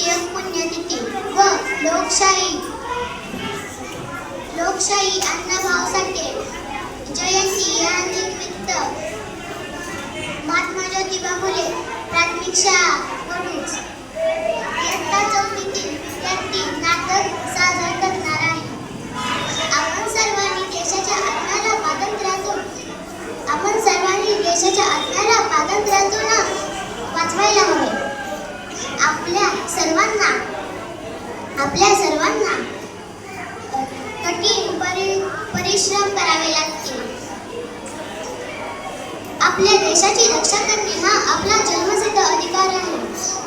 राष्ट्रीय पुण्यतिथी व लोकशाही. लोकशाही अण्णाभाऊ साठे. जयंती या निमित्त महात्मा ज्योतिबा फुले प्राथमिक शाळा इयत्ता चौथीतील आपल्या देशाची रक्षा करणे हा आपला जन्मसिद्ध अधिकार आहे.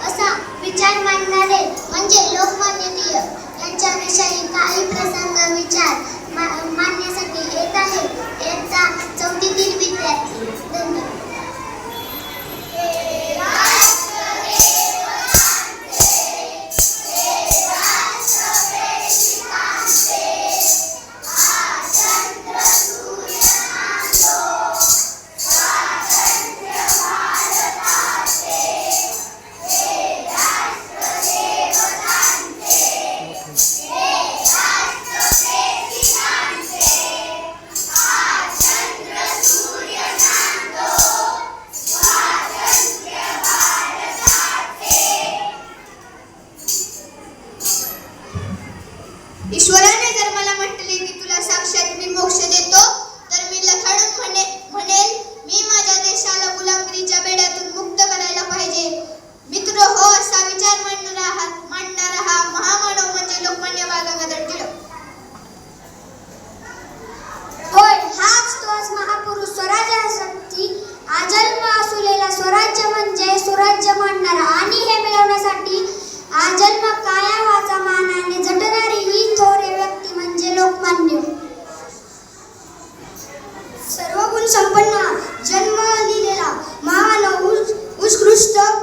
असा विचार मांडणारे म्हणजे लोकमान्य टिळक यांच्याविषयी काही प्रसंग विचार मा मांडण्यासाठी येत आहे यांचा y suele Stop.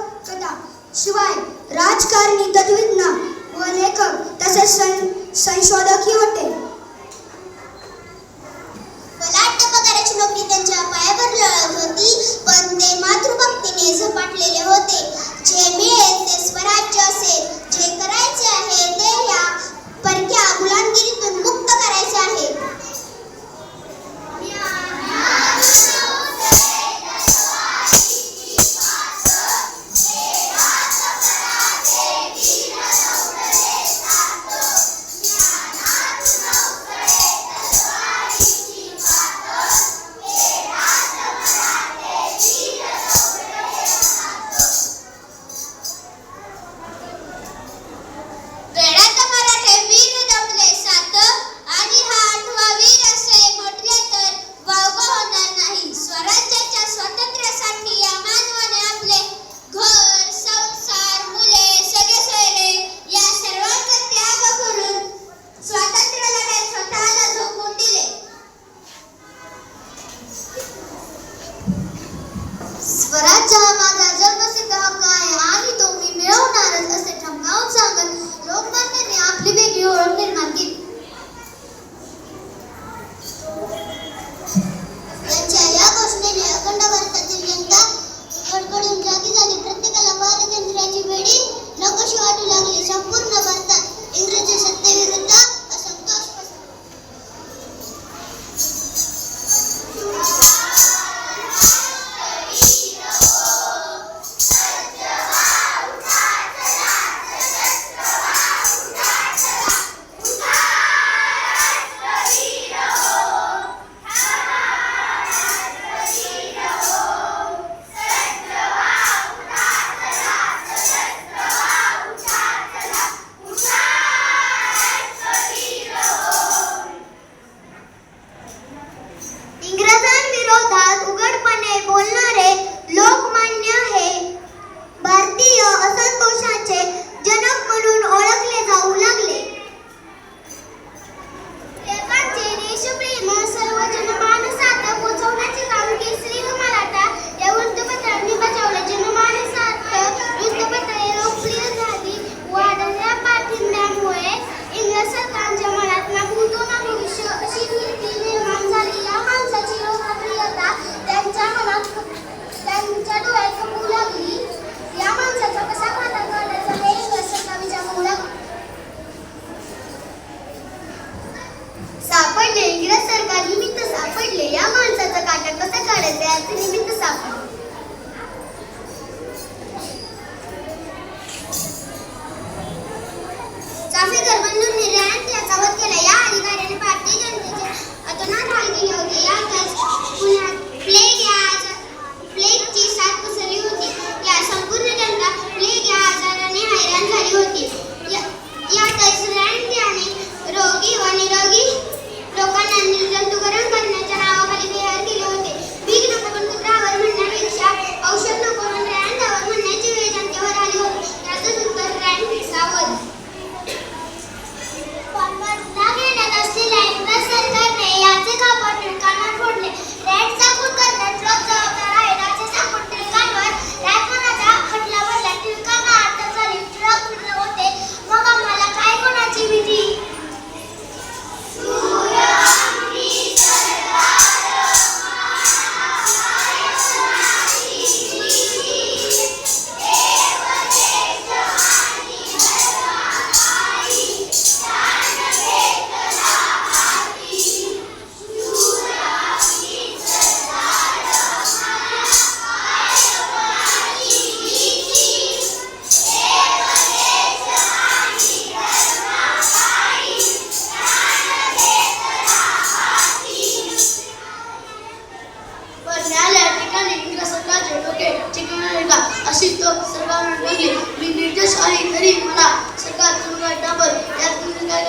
இன்று বাড়িতে নিবি आहे का अशी तो सरकारला लागली मी निर्देश आहे तरी मला सरकार तुम्ही काय टाकल यात तुम्ही काय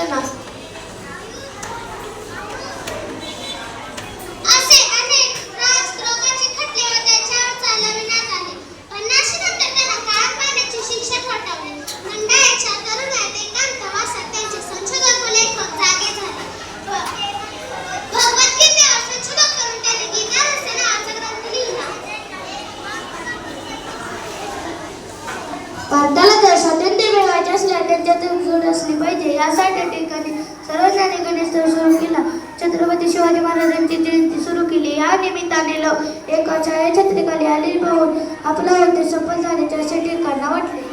यासाठी ठिकाणी सर्वजणी गणेशोत्सव सुरू केला. छत्रपती शिवाजी महाराजांची जयंती सुरू केली. या निमित्ताने लोक एका छायाछत्रिकाली आली पाहून आपला उद्देश सफल झाल्याचे असे ठिकाणा वाटले.